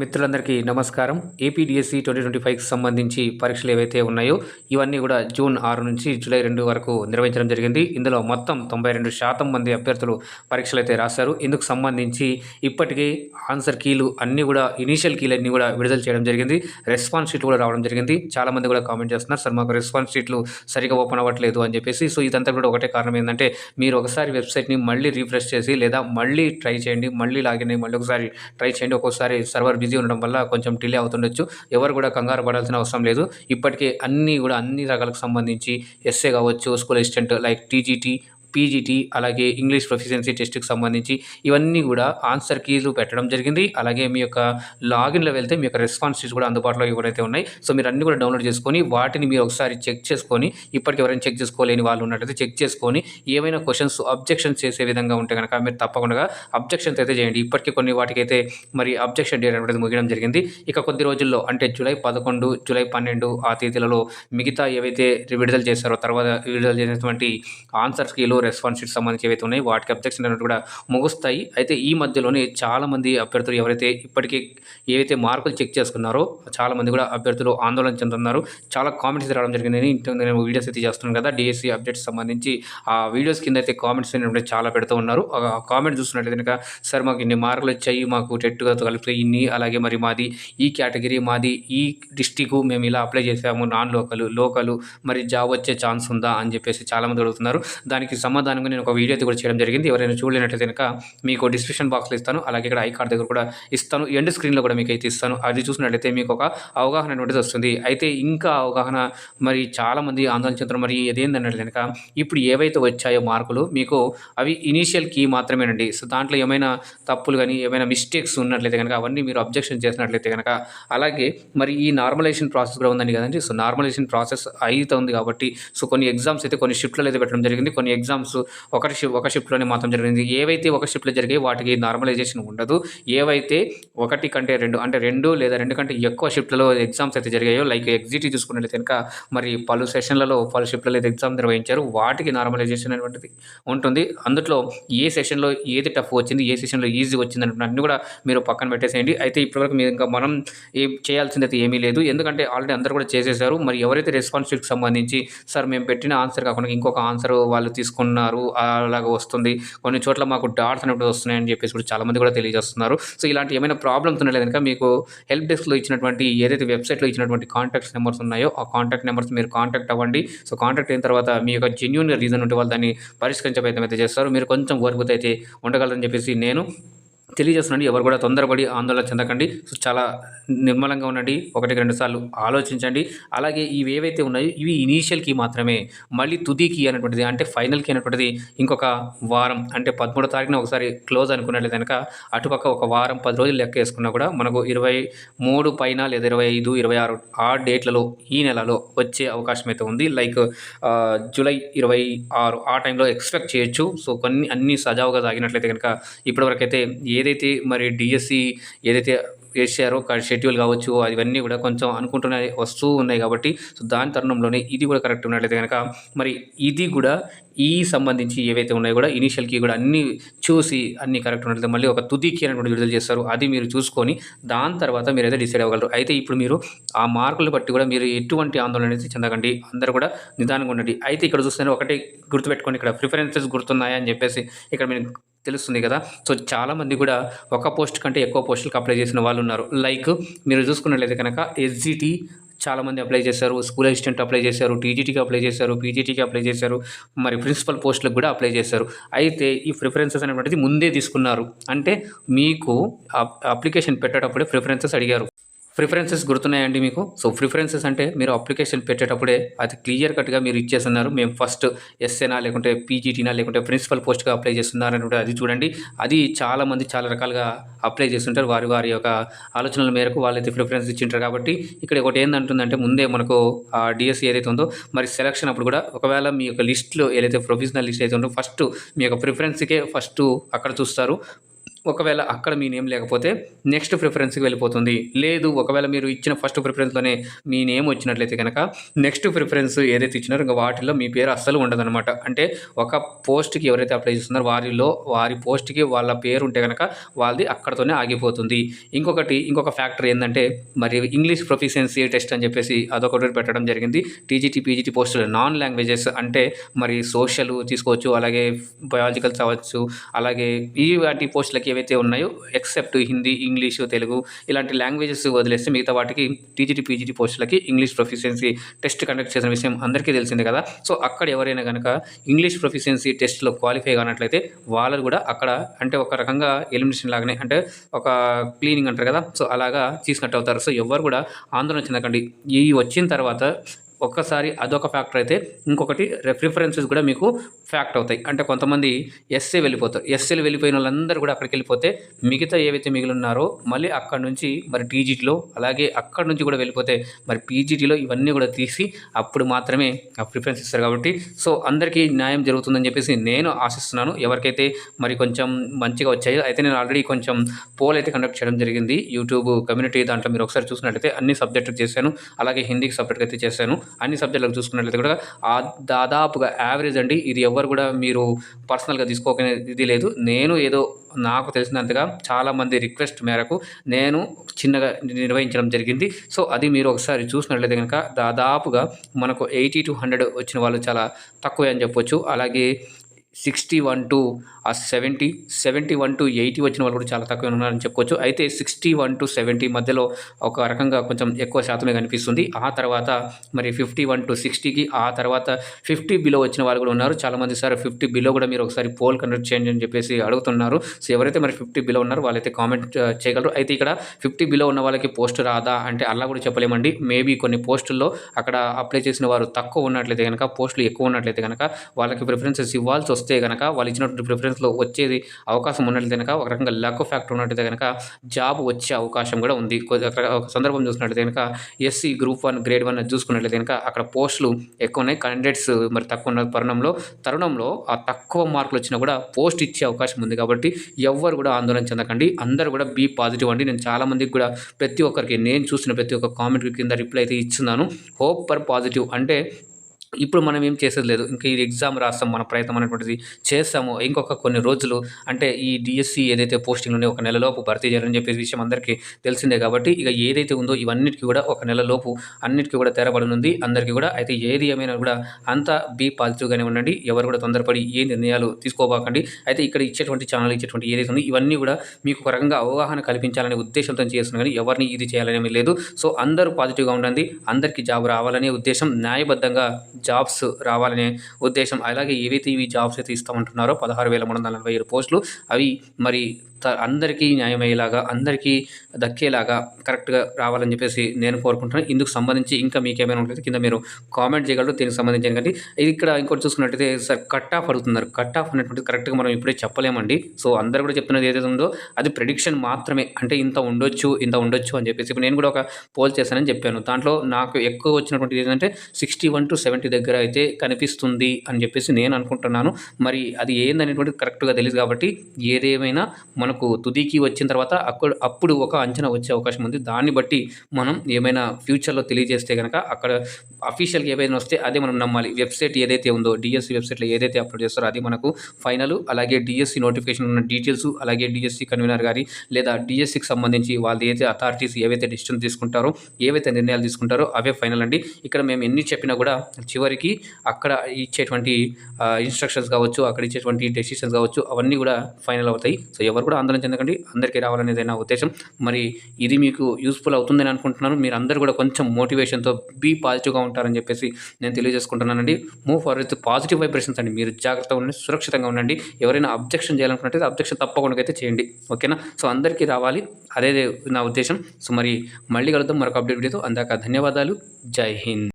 మిత్రులందరికీ నమస్కారం. APDSC twenty twenty ఫైవ్కి సంబంధించి పరీక్షలు ఏవైతే ఉన్నాయో ఇవన్నీ కూడా జూన్ ఆరు నుంచి జూలై రెండు వరకు నిర్వహించడం జరిగింది. ఇందులో మొత్తం తొంభై రెండు శాతం మంది అభ్యర్థులు పరీక్షలు అయితే రాశారు. ఇందుకు సంబంధించి ఇప్పటికే ఆన్సర్ కీలు అన్నీ కూడా ఇనీషియల్ కీలు అన్నీ కూడా విడుదల చేయడం జరిగింది. రెస్పాన్స్ షీట్ కూడా రావడం జరిగింది. చాలామంది కూడా కామెంట్ చేస్తున్నారు సార్ మాకు రెస్పాన్స్ షీట్లు సరిగా ఓపెన్ అవ్వట్లేదు అని చెప్పేసి. సో ఇదంతా కూడా ఒకటే కారణం ఏంటంటే మీరు ఒకసారి వెబ్సైట్ని మళ్ళీ రీఫ్రెష్ చేసి లేదా మళ్ళీ ట్రై చేయండి మళ్ళీ లాగిన్ అయ్యి మళ్ళీ ఒకసారి ట్రై చేయండి. ఒక్కోసారి సర్వర్ బిజీ ఉండడం వల్ల కొంచెం డిలే అవుతుండొచ్చు. ఎవరు కూడా కంగారు పడాల్సిన అవసరం లేదు. ఇప్పటికే అన్నీ కూడా అన్ని రకాలకు సంబంధించి ఎస్ఏ కావచ్చు school assistant like TGT PGT అలాగే ఇంగ్లీష్ ప్రొఫిషియన్సీ టెస్ట్కి సంబంధించి ఇవన్నీ కూడా ఆన్సర్ కీలు పెట్టడం జరిగింది. అలాగే మీ యొక్క లాగిన్లో వెళ్తే మీ యొక్క రెస్పాన్సెస్ కూడా అందుబాటులో ఇవ్వడైతే ఉన్నాయి. సో మీరు అన్ని కూడా డౌన్లోడ్ చేసుకొని వాటిని మీరు ఒకసారి చెక్ చేసుకొని ఇప్పటికి ఎవరైనా చెక్ చేసుకోలేని వాళ్ళు ఉన్నట్లయితే చెక్ చేసుకొని ఏమైనా క్వశ్చన్స్ అబ్జెక్షన్ చేసే విధంగా ఉంటే కనుక మీరు తప్పకుండా అబ్జెక్షన్స్ అయితే చేయండి. ఇప్పటికీ కొన్ని వాటికైతే మరి అబ్జెక్షన్ డేట్ అనేది ముగియడం జరిగింది. ఇక కొద్ది రోజుల్లో అంటే జూలై పదకొండు జూలై పన్నెండు ఆ తేదీలలో మిగతా ఏవైతే విడుదల చేశారో తర్వాత విడుదల చేసినటువంటి ఆన్సర్ కీలు రెస్పాన్స్ షీట్ సంబంధించి ఏవైతే ఉన్నాయి వాటికి అబ్జెక్షన్ అనేవి కూడా ముగుస్తాయి. అయితే ఈ మధ్యలోనే చాలామంది అభ్యర్థులు ఎవరైతే ఇప్పటికీ ఏవైతే మార్కులు చెక్ చేసుకున్నారో చాలామంది కూడా అభ్యర్థులు ఆందోళన చెందుతున్నారు. చాలా కామెంట్స్ రావడం జరిగింది. నేను నేను వీడియోస్ అయితే చేస్తున్నాను కదా డిఎస్సి అప్డేట్స్ సంబంధించి. ఆ వీడియోస్ కింద అయితే కామెంట్స్ అనేవి చాలా పెడుతూ ఉన్నారు. ఆ కామెంట్ చూస్తున్నట్లయితే కనుక సార్ మాకు ఇన్ని మార్కులు వచ్చాయి మాకు టెట్గా కలిపితే ఇన్ని అలాగే మరి మాది ఈ కేటగిరీ మాది ఈ డిస్టిక్ మేము ఇలా అప్లై చేసాము నాన్ లోకల్ లోకల్ మరి జాబ్ వచ్చే ఛాన్స్ ఉందా? అని చెప్పేసి చాలామంది అడుగుతున్నారు. దానికి సమాధానంగా నేను ఒక వీడియో అయితే కూడా చేయడం జరిగింది. ఎవరైనా చూడలేనట్లయితే కనుక మీకు డిస్క్రిప్షన్ బాక్స్లో ఇస్తాను. అలాగే ఇక్కడ ఐ కార్డ్ దగ్గర కూడా ఇస్తాను. ఎండ్ స్క్రీన్లో కూడా మీకు అయితే ఇస్తాను. అది చూసినట్లయితే మీకు ఒక అవగాహన అనేటువంటిది వస్తుంది. అయితే ఇంకా అవగాహన మరి చాలామంది ఆందోళన చెందడం మరి ఇదేంటంటే కనుక ఇప్పుడు ఏవైతే వచ్చాయో మార్కులు మీకు అవి ఇనీషియల్ కీ మాత్రమేనండి. సో దాంట్లో ఏమైనా తప్పులు కానీ ఏమైనా మిస్టేక్స్ ఉన్నట్లయితే కనుక అవన్నీ మీరు అబ్జెక్షన్ చేసినట్లయితే కనుక అలాగే మరి ఈ నార్మలైజేషన్ ప్రాసెస్ కూడా ఉందండి కదండి. సో నార్మలైజేషన్ ప్రాసెస్ అవుతుంది కాబట్టి సో కొన్ని ఎగ్జామ్స్ అయితే కొన్ని షిఫ్ట్లో అయితే పెట్టడం జరిగింది. కొన్ని ఎగ్జామ్స్ ఒకటి షిఫ్ట్ ఒక షిఫ్ట్లోనే మాత్రం జరిగింది. ఏవైతే ఒక షిఫ్ట్లో జరిగాయి వాటికి నార్మలైజేషన్ ఉండదు. ఏవైతే ఒకటి కంటే రెండు అంటే రెండు లేదా రెండు కంటే ఎక్కువ షిఫ్ట్లలో ఎగ్జామ్స్ అయితే జరిగాయో లైక్ ఎగ్జిట్ చూసుకున్నట్లయితే కనుక మరి పలు సెషన్లలో పలు షిఫ్ట్లలో అయితే ఎగ్జామ్ నిర్వహించారు. వాటికి నార్మలైజేషన్ అనేటువంటిది ఉంటుంది. అందులో ఏ సెషన్లో ఏది టఫ్ వచ్చింది ఏ సెషన్లో ఈజీ వచ్చింది అన్ని కూడా మీరు పక్కన పెట్టేసేయండి. అయితే ఇప్పటివరకు మీరు ఇంకా మనం ఏం చేయాల్సింది అయితే ఏమీ లేదు. ఎందుకంటే ఆల్రెడీ అందరూ కూడా చేసేసారు. మరి ఎవరైతే రెస్పాన్సిబిలిటీకి సంబంధించి సార్ మేము పెట్టిన ఆన్సర్ కాకుండా ఇంకొక ఆన్సర్ వాళ్ళు ఉన్నారు అలాగ వస్తుంది. కొన్ని చోట్ల మాకు డాట్స్ అనేవి వస్తున్నాయని చెప్పేసి కూడా చాలామంది కూడా తెలియజేస్తున్నారు. సో ఇలాంటి ఏమైనా ప్రాబ్లమ్స్ ఉన్నాయి? కనుక మీకు హెల్ప్ డెస్క్లో ఇచ్చినటువంటి ఏదైతే వెబ్సైట్లో ఇచ్చినటువంటి కాంటాక్ట్స్ నెంబర్స్ ఉన్నాయో ఆ కాంటాక్ట్ నెంబర్స్ మీరు కాంటాక్ట్ అవ్వండి. సో కాంటాక్ట్ అయిన తర్వాత మీ యొక్క జెన్యున్ రీజన్ ఉంటే వాళ్ళు దాన్ని పరిష్కరించే ప్రయత్నం అయితే చేస్తారు. మీరు కొంచెం ఓర్పుతో అయితే ఉండగలరని చెప్పేసి నేను తెలియజేస్తున్నాండి. ఎవరు కూడా తొందరపడి ఆందోళన చెందకండి. సో చాలా నిర్మలంగా ఉండండి. ఒకటికి రెండు సార్లు ఆలోచించండి. అలాగే ఇవి ఏవైతే ఉన్నాయో ఇవి ఇనీషియల్ కీ మాత్రమే. మళ్ళీ తుది కీ అనేటువంటిది అంటే ఫైనల్ కీ అనేటువంటిది ఇంకొక వారం అంటే పదమూడో తారీఖున ఒకసారి క్లోజ్ అనుకున్నట్లయితే కనుక అటుపక్క ఒక వారం పది రోజులు లెక్క వేసుకున్నా కూడా మనకు ఇరవై మూడు పైన లేదా ఇరవై ఐదు ఇరవై ఆరు ఆ డేట్లలో ఈ నెలలో వచ్చే అవకాశం అయితే ఉంది. లైక్ జూలై ఇరవై ఆరు ఆ టైంలో ఎక్స్పెక్ట్ చేయొచ్చు. సో కొన్ని అన్ని సజావుగా సాగినట్లయితే కనుక ఇప్పటివరకైతే ఏదైతే ఏదైతే మరి డిఎస్సి ఏదైతే వేసారో షెడ్యూల్ కావచ్చు అవన్నీ కూడా కొంచెం అనుకుంటున్న వస్తూ ఉన్నాయి కాబట్టి సో దాని తరుణంలోనే ఇది కూడా కరెక్ట్ ఉన్నట్లయితే కనుక మరి ఇది కూడా ఈ సంబంధించి ఏవైతే ఉన్నాయో కూడా ఇనీషియల్కి కూడా అన్నీ చూసి అన్ని కరెక్ట్ ఉన్నట్లయితే మళ్ళీ ఒక తుదికి అనేటువంటి విడుదల చేస్తారు. అది మీరు చూసుకొని దాని తర్వాత మీరు అయితే డిసైడ్ అవ్వగలరు. అయితే ఇప్పుడు మీరు ఆ మార్కులు బట్టి కూడా మీరు ఎటువంటి ఆందోళన అయితే చెందకండి. అందరూ కూడా నిదానంగా ఉండండి. అయితే ఇక్కడ చూస్తే ఒకటి గుర్తుపెట్టుకోండి. ఇక్కడ ప్రిఫరెన్సెస్ గుర్తున్నాయని చెప్పేసి ఇక్కడ మీరు తెలుస్తుంది కదా. సో చాలామంది కూడా ఒక పోస్ట్ కంటే ఎక్కువ పోస్టులకు అప్లై చేసిన వాళ్ళు ఉన్నారు. లైక్ మీరు చూసుకున్నట్లయితే కనుక ఎస్జిటి చాలామంది అప్లై చేశారు స్కూల్ అసిస్టెంట్ అప్లై చేశారు టీజీటీకి అప్లై చేశారు పీజీటీకి అప్లై చేశారు మరి ప్రిన్సిపల్ పోస్టులకు కూడా అప్లై చేశారు. అయితే ఈ ప్రిఫరెన్సెస్ అనేటువంటిది ముందే తీసుకున్నారు. అంటే మీకు అప్లికేషన్ పెట్టేటప్పుడే ప్రిఫరెన్సెస్ అడిగారు. ప్రిఫరెన్సెస్ గుర్తున్నాయండి మీకు? సో ప్రిఫరెన్సెస్ అంటే మీరు అప్లికేషన్ పెట్టేటప్పుడే అది క్లియర్ కట్గా మీరు ఇచ్చేస్తున్నారు. మేము ఫస్ట్ ఎస్ఏనా లేకుంటే పీజీటీనా లేకుంటే ప్రిన్సిపల్ పోస్ట్గా అప్లై చేస్తున్నారని కూడా అది చూడండి. అది చాలామంది చాలా రకాలుగా అప్లై చేస్తుంటారు. వారి వారి యొక్క ఆలోచనల మేరకు వాళ్ళైతే ప్రిఫరెన్స్ ఇచ్చింటారు కాబట్టి ఇక్కడ ఒకటి ఏంటంటుందంటే ముందే మనకు ఆ డిఎస్సి ఏదైతే ఉందో మరి సెలక్షన్ అప్పుడు కూడా ఒకవేళ మీ యొక్క లిస్ట్లో ఏదైతే ప్రొఫెషనల్ లిస్ట్ అయితే ఉందో ఫస్ట్ మీ యొక్క ప్రిఫరెన్స్కే ఫస్ట్ అక్కడ చూస్తారు. ఒకవేళ అక్కడ మీ నేమ్ లేకపోతే నెక్స్ట్ ప్రిఫరెన్స్కి వెళ్ళిపోతుంది. లేదు ఒకవేళ మీరు ఇచ్చిన ఫస్ట్ ప్రిఫరెన్స్లోనే మీ నేమ్ వచ్చినట్లయితే కనుక నెక్స్ట్ ప్రిఫరెన్స్ ఏదైతే ఇచ్చినారో ఇంకా వాటిల్లో మీ పేరు అస్సలు ఉండదన్నమాట. అంటే ఒక పోస్ట్కి ఎవరైతే అప్లై చేస్తున్నారో వారిలో వారి పోస్ట్కి వాళ్ళ పేరు ఉంటే కనుక వాళ్ళది అక్కడతోనే ఆగిపోతుంది. ఇంకొకటి ఇంకొక ఫ్యాక్టర్ ఏంటంటే మరి ఇంగ్లీష్ ప్రొఫిషియన్సీ టెస్ట్ అని చెప్పేసి అదొకటి పెట్టడం జరిగింది. టీజీటీ పీజీటీ పోస్టులు నాన్ లాంగ్వేజెస్ అంటే మరి సోషల్ తీసుకోవచ్చు అలాగే బయాలజికల్ అవ్వచ్చు అలాగే ఈ వాటి పోస్టులకి ఏవైతే ఉన్నాయో ఎక్సెప్ట్ హిందీ ఇంగ్లీషు తెలుగు ఇలాంటి లాంగ్వేజెస్ వదిలేస్తే మిగతా వాటికి టీజీటీ పీజీటీ పోస్టులకి ఇంగ్లీష్ ప్రొఫిషియన్సీ టెస్ట్ కండక్ట్ చేసిన విషయం అందరికీ తెలిసిందే కదా. సో అక్కడ ఎవరైనా కనుక ఇంగ్లీష్ ప్రొఫిషియన్సీ టెస్ట్లో క్వాలిఫై కానట్లయితే వాళ్ళు కూడా అక్కడ అంటే ఒక రకంగా ఎలిమినేషన్ లాగానే అంటే ఒక క్లీనింగ్ అంటారు కదా. సో అలాగా తీసినట్టు అవుతారు. సో ఎవరు కూడా ఆందోళన చెందకండి. ఈ వచ్చిన తర్వాత ఒక్కసారి అదొక ఫ్యాక్టర్ అయితే ఇంకొకటి రిఫరెన్సెస్ కూడా మీకు ఫ్యాక్ట్ అవుతాయి. అంటే కొంతమంది ఎస్సీ వెళ్ళిపోతారు. ఎస్సీలు వెళ్ళిపోయిన వాళ్ళందరూ కూడా అక్కడికి వెళ్ళిపోతే మిగతా ఏవైతే మిగిలి ఉన్నారో మళ్ళీ అక్కడ నుంచి మరి టీజీటీలో అలాగే అక్కడ నుంచి కూడా వెళ్ళిపోతే మరి పీజీటీలో ఇవన్నీ కూడా తీసి అప్పుడు మాత్రమే ఆ ప్రిఫరెన్స్ ఇస్తారు కాబట్టి సో అందరికీ న్యాయం జరుగుతుందని చెప్పేసి నేను ఆశిస్తున్నాను. ఎవరికైతే మరి కొంచెం మంచిగా వచ్చాయో అయితే నేను ఆల్రెడీ కొంచెం పోల్ అయితే కండక్ట్ చేయడం జరిగింది. యూట్యూబ్ కమ్యూనిటీ దాంట్లో మీరు ఒకసారి చూసినట్లయితే అన్ని సబ్జెక్టులు చేశాను. అలాగే హిందీకి సబ్జెక్ట్ అయితే చేశాను. అన్ని సబ్జెక్టులకు చూసుకున్నట్లయితే కూడా దాదాపుగా యావరేజ్ అండి. ఇది ఎవరు కూడా మీరు పర్సనల్గా తీసుకోకనే ఇది లేదు. నేను ఏదో నాకు తెలిసినంతగా చాలామంది రిక్వెస్ట్ మేరకు నేను చిన్నగా నిర్వహించడం జరిగింది. సో అది మీరు ఒకసారి చూసినట్లయితే కనుక దాదాపుగా మనకు ఎయిటీ టు హండ్రెడ్ వచ్చిన వాళ్ళు చాలా తక్కువే అని చెప్పొచ్చు. అలాగే సిక్స్టీ వన్ టు ఆ seventy seventy one two eighty వచ్చిన వాళ్ళు కూడా చాలా తక్కువ ఉన్నారని చెప్పుకోవచ్చు అయితే సిక్స్టీ వన్ టు సెవెంటీ మధ్యలో ఒక రకంగా కొంచెం ఎక్కువ శాతమే కనిపిస్తుంది. ఆ తర్వాత మరి ఫిఫ్టీ వన్ టు సిక్స్టీకి ఆ తర్వాత ఫిఫ్టీ బిలో వచ్చిన వాళ్ళు కూడా ఉన్నారు. చాలామంది సార్ ఫిఫ్టీ బిలో కూడా మీరు ఒకసారి పోల్ కండక్ట్ చేయండి అని చెప్పేసి అడుగుతున్నారు. సో ఎవరైతే మరి ఫిఫ్టీ బిలో ఉన్నారో వాళ్ళైతే కామెంట్ చేయగలరు. అయితే ఇక్కడ ఫిఫ్టీ బిలో ఉన్న వాళ్ళకి పోస్ట్ రాదా అంటే అలా కూడా చెప్పలేమండి. మేబీ కొన్ని పోస్టుల్లో అక్కడ అప్లై చేసిన వారు తక్కువ ఉన్నట్లయితే కనుక పోస్టులు ఎక్కువ ఉన్నట్లయితే కనుక వాళ్ళకి ప్రిఫరెన్సెస్ ఇవ్వాల్సి వస్తే కనుక వాళ్ళు ఇచ్చినటువంటి ప్రిఫరెన్స్లో వచ్చేది అవకాశం ఉన్నట్లయితే కనుక ఒక రకంగా లక్ ఫ్యాక్టర్ ఉన్నట్లయితే కనుక జాబ్ వచ్చే అవకాశం కూడా ఉంది. ఒక సందర్భం చూసినట్లయితే కనుక SC group one grade one చూసుకున్నట్లయితే కనుక అక్కడ పోస్టులు ఎక్కువ ఉన్నాయి. క్యాండిడేట్స్ మరి తక్కువ ఉన్న తరుణంలో తరుణంలో ఆ తక్కువ మార్కులు వచ్చినా కూడా పోస్ట్ ఇచ్చే అవకాశం ఉంది కాబట్టి ఎవ్వరు కూడా ఆందోళన చెందకండి. అందరూ కూడా బీ పాజిటివ్ అండి. నేను చాలామందికి కూడా ప్రతి ఒక్కరికి నేను చూసిన ప్రతి ఒక్క కామెంట్ కింద రిప్లై అయితే ఇస్తున్నాను హోప్ ఫర్ పాజిటివ్ అంటే ఇప్పుడు మనం ఏం చేసేది లేదు. ఇంకా ఈ ఎగ్జామ్ రాస్తాం మన ప్రయత్నం అనేటువంటిది చేస్తాము. ఇంకొక కొన్ని రోజులు అంటే ఈ డిఎస్సి ఏదైతే పోస్టింగ్ ఉన్నాయో ఒక నెలలోపు భర్తీ చేయాలని చెప్పే విషయం అందరికీ తెలిసిందే కాబట్టి ఇక ఏదైతే ఉందో ఇవన్నిటికీ కూడా ఒక నెలలోపు అన్నిటికీ కూడా తెరబడనుంది అందరికీ కూడా అయితే ఏది ఏమైనా కూడా అంతా బీ పాజిటివ్గానే ఉండండి. ఎవరు కూడా తొందరపడి ఏ నిర్ణయాలు తీసుకోబాకండి. అయితే ఇక్కడ ఇచ్చేటువంటి ఛానల్ ఇచ్చేటువంటి ఏదైతే ఉంది ఇవన్నీ కూడా మీకు ఒక రకంగా అవగాహన కల్పించాలనే ఉద్దేశంతో చేస్తున్నాం కానీ ఎవరిని ఇది చేయాలనేమి లేదు. సో అందరూ పాజిటివ్గా ఉండండి. అందరికీ జాబ్ రావాలనే ఉద్దేశం న్యాయబద్ధంగా జాబ్స్ రావాలనే ఉద్దేశం. అలాగే ఏవైతే ఇవి జాబ్స్ అయితే ఇస్తామంటున్నారో పదహారు వేల మూడు వందల నలభై ఏడు పోస్టులు అవి మరి అందరికీ న్యాయమయ్యేలాగా అందరికీ దక్కేలాగా కరెక్ట్గా రావాలని చెప్పేసి నేను కోరుకుంటున్నాను ఇందుకు సంబంధించి ఇంకా మీకు ఏమైనా ఉంటుంది కింద మీరు కామెంట్ చేయగలరు. దీనికి సంబంధించి ఎందుకంటే ఇది ఇక్కడ ఇంకోటి చూసుకున్నట్టయితే సార్ కట్ ఆఫ్ అడుగుతున్నారు. కట్ ఆఫ్ అనేటువంటిది కరెక్ట్గా మనం ఇప్పుడే చెప్పలేమండి. సో అందరు కూడా చెప్తున్నది ఏదైతే ఉందో అది ప్రెడిక్షన్ మాత్రమే. అంటే ఇంత ఉండొచ్చు ఇంత ఉండొచ్చు అని చెప్పేసి. ఇప్పుడు నేను కూడా ఒక పోల్ చేశానని చెప్పాను. దాంట్లో నాకు ఎక్కువ వచ్చినటువంటిది ఏంటంటే సిక్స్టీ వన్ టు సెవెంటీ దగ్గర అయితే కనిపిస్తుంది అని చెప్పేసి నేను అనుకుంటున్నాను. మరి అది ఏందనేటువంటి కరెక్ట్గా తెలియదు కాబట్టి ఏదేమైనా మనకు తుదికి వచ్చిన తర్వాత అక్కడ అప్పుడు ఒక అంచనా వచ్చే అవకాశం ఉంది. దాన్ని బట్టి మనం ఏమైనా ఫ్యూచర్లో తెలియజేస్తే కనుక అక్కడ అఫీషియల్గా ఏవైనా వస్తే అదే మనం నమ్మాలి. వెబ్సైట్ ఏదైతే ఉందో డిఎస్సి వెబ్సైట్లో ఏదైతే అప్లోడ్ చేస్తారో అది మనకు ఫైనల్ అలాగే డిఎస్సి నోటిఫికేషన్ ఉన్న డీటెయిల్స్ అలాగే డిఎస్సి కన్వీనర్ గారి లేదా డిఎస్సికి సంబంధించి వాళ్ళు ఏదైతే అథారిటీస్ ఏవైతే డిసిషన్ తీసుకుంటారో ఏవైతే నిర్ణయాలు తీసుకుంటారో అవే ఫైనల్ అండి. ఇక్కడ మేము ఎన్ని చెప్పినా కూడా చివరికి అక్కడ ఇచ్చేటువంటి ఇన్స్ట్రక్షన్స్ కావచ్చు అక్కడ ఇచ్చేటువంటి డెసిషన్స్ కావచ్చు అవన్నీ కూడా ఫైనల్ అవుతాయి. సో ఎవరు కూడా ఆందోళన చెందకండి. అందరికీ రావాలనేది నా ఉద్దేశం. మరి ఇది మీకు యూస్ఫుల్ అవుతుందని అనుకుంటున్నాను. మీరు అందరూ కూడా కొంచెం మోటివేషన్తో బీ పాజిటివ్గా ఉంటారని చెప్పేసి నేను తెలియజేసుకుంటున్నానండి. Move for with positive vibrations అండి. మీరు జాగ్రత్తగా ఉండండి సురక్షితంగా ఉండండి. ఎవరైనా అబ్జెక్షన్ చేయాలనుకున్నట్టు అబ్జెక్షన్ తప్పకుండా అయితే చేయండి. ఓకేనా? సో అందరికీ రావాలి. అదే నా ఉద్దేశం. సో మరి మళ్ళీ కలుద్దాం. మరొక అప్డేట్ వీడియోతో అందాక ధన్యవాదాలు. జై హింద్.